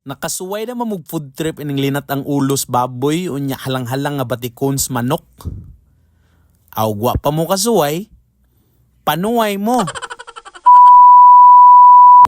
Nakasuway na mamug food trip ining linat ang ulos baboy unya halang-halang nga batikons manok. Awwa pa mo kasuway, panuway mo.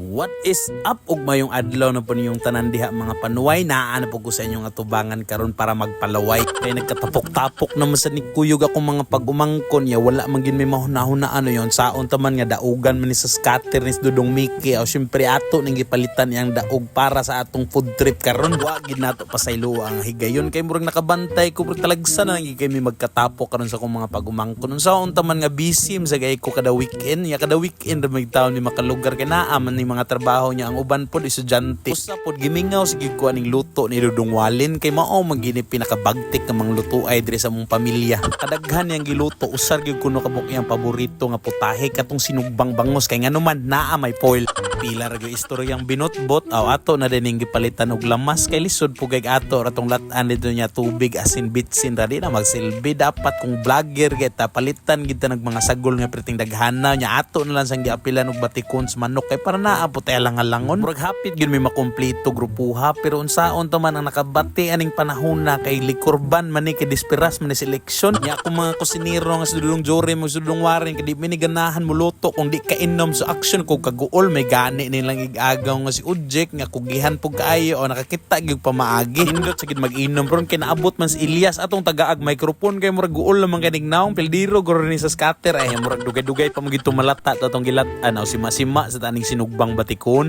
What is up? Ug mayong adlaw na po niyong tanan diha mga panuway. Naana po ko sa inyong atubangan karon para magpalaway. Kaya nagkatapok-tapok naman sa nikuyog akong mga pag-umangkon. Ya wala man gin may mahuna ano yon Saon taman nga daugan man ni sa scatter ni Dudong Mickey. O syempre ato ning gipalitan yang daog para sa atong food trip karon. Wa gid nato pasaylo ang higayon kay murag nakabantay ko pero talagsa na gid kay may magkatapok karon sa akong mga pag-umangkon. Saon taman nga busy sa gay ko kada weekend. Ya kada weekend ra may taon ni makalugar kay naa man ni mga trabaho niya. Ang uban pod estudyante. Usa pod gimingaw sige ko aning luto ni Dudong Walin. Kay mao man gini pinakabagtik nga mga luto ay diri sa mong pamilya. Kadaghan yang giluto usar gyud kuno kabuk iyang paborito nga putahe katong sinugbang bangos. Kay ngano man naa may foil. Pila ra gyud istoryang binotbot aw ato na dining gipalitan og lamas. Kay lisod po kay ato ratong latan dito niya tubig asin bitsin ra di na magsilbi. Dapat kung vlogger kay ta palitan gid ta mga sagol nga priting daghana nya ato na lang sang giapilan og batikons manok. Kay para naabot ay langalangon murag hapit gyud may makumpleto grupuha pero unsaon to man ang nakabati aning panahon na kay likurban man ni kay disperas man ni seleksyon nya akong mga kusinero nga sudulong jore mo sudulong warin kay di mi ni ganahan muluto kung di ka inom sa action kung kaguol may gani nilang igagaw nga si Ujek nga kugihan pug kaayo o nakakita gyud pamaagi hindot sa gid mag-inom ron kay naabot man si Elias atong tagaag microphone kay murag guol lamang kanig naong pildiro goro ni sa scatter. Ay murag dugay-dugay pa mo gid tumalata to atong gilat ano si Masima sa taning sinugbang batikon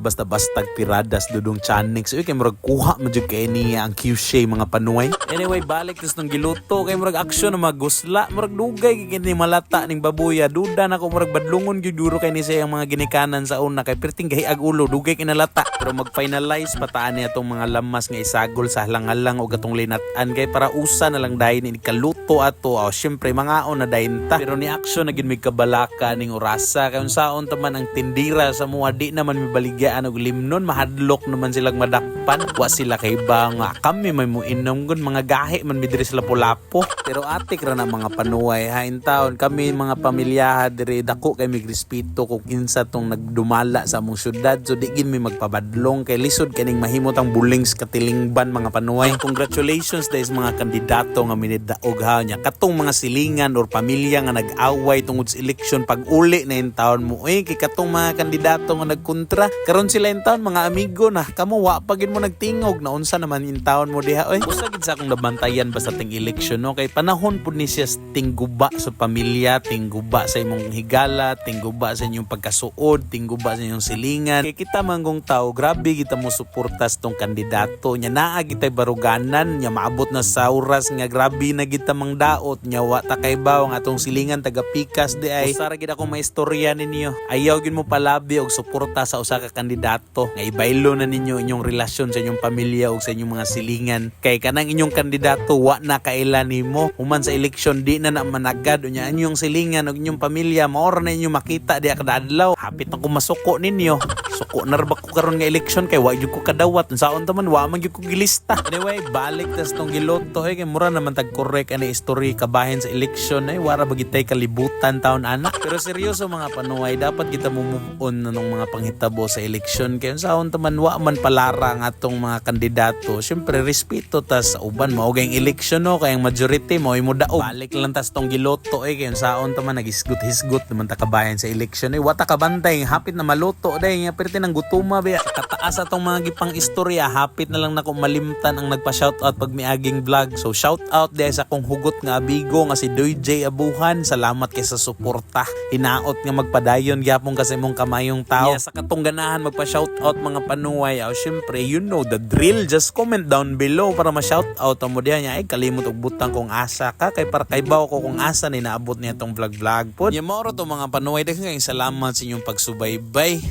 di sa mabasta-bastag piradas dudong chanik. So kay murag kuha mo jud kay niya ang QC mga panuway. Anyway balik tis nung giluto kay murag aksyon na magusla murag dugay kay ni malata ning babuya. Duda na ko murag badlungon gyud duro kay ni sa iyang mga ginikanan sa una kay perting ag ulo dugay kinalata pero mag-finalize pataan niya atong mga lamas nga isagol sa halang-halang og atong linat-an kay para usa na lang dahin ni kaluto ato. Oh, syempre mga na dahin ta. Pero ni aksyon na gid may kabalaka ning orasa. Kay unsaon taman ang tindira sa mua di naman may baligyan og limnon mahadlok naman silang madakpan. Wa sila kay ba nga kami may muinom gun mga gahi man mi diri sa lapu-lapo pero atik ra na mga panuway. Ha in taon kami mga pamilyaha diri dako kay mig respeto kung kinsa tong nagdumala sa among syudad. So di gid mi magpabadlong kay lisod kaning mahimot ang buling sa katilingban mga panuway. Congratulations dahil mga kandidato nga minidaog ha nya. Katong mga silingan or pamilya nga nag-away tungod sa eleksyon pag uli na in taon mo eh kay katong mga kandidato nga nagkontra karon sila in taon mga amigo na. Kamo wa pa gid mo nagtingog. Na unsa naman in taon mo diha. Oy usa gid sa akong nabantayan basta ting eleksyon no? Kay panahon pud ni siya tingguba sa pamilya tingguba sa imong higala tingguba sa inyong pagkasuod tingguba sa inyong silingan. Kay kita manggong tao grabe kita mo suportas tong kandidato. Nya naa kita baruganan. Nya maabot na sa oras nga grabe na kita mang daot. Nya wa ta kay baw ang atong silingan taga pikas di ay. Usara gid ako maistorya ninyo. Ayaw gid mo palabi og suporta sa usa ka kandidato nga ibaylo na ninyo inyong relasyon sa inyong pamilya ug sa inyong mga silingan. Kay kanang inyong kandidato wa na kailan nimo. Human sa eleksyon di na na managad. Unya inyong silingan ug inyong pamilya maor na inyo makita diha kada adlaw. Hapit na ko masuko ninyo. Suko na ba ko karon nga eleksyon kay wa gyud ko kadawat. Unsaon ta man wa man gyud ko gilista. Anyway balik tas tong giloto eh kay mura naman tag correct ani history kabahin sa eleksyon eh wara ba gitay kalibutan taon ana pero seryoso mga panuway dapat kita mo move on na nung mga panghitabo sa eleksyon kay unsaon ta man wa man palara ang atong mga kandidato. Syempre respeto tas sa uban. Mao gayong eleksyon no? Kay ang majority mo imo daog balik lang tas tong giloto eh. Kay unsaon ta man nagisgot-hisgot naman ta kabahin sa eleksyon eh. Wata kabantay hapit na maluto day. Nga perti nang gutuma ba kataas atong mga gipang istorya hapit na lang nako malimtan ang nagpa-shoutout pag miaging vlog. So shoutout dahil sa akong hugot nga abigo nga si Doy J. Abuhan. Salamat kay sa suporta. Hinaot nga magpadayon gyapon kasi mong kamayong tao. Sa katong ganahan magpa-shoutout mga panuway. Aw syempre you know the drill. Just comment down below para ma-shoutout mo diha niya ay kalimot og butang kung asa ka. Kay para kay bawo ko kung asa ni naabot niya tong vlog vlog pod. Ya mao to mga panuway. Daghang salamat sa inyong pagsubaybay.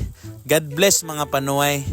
God bless mga panuway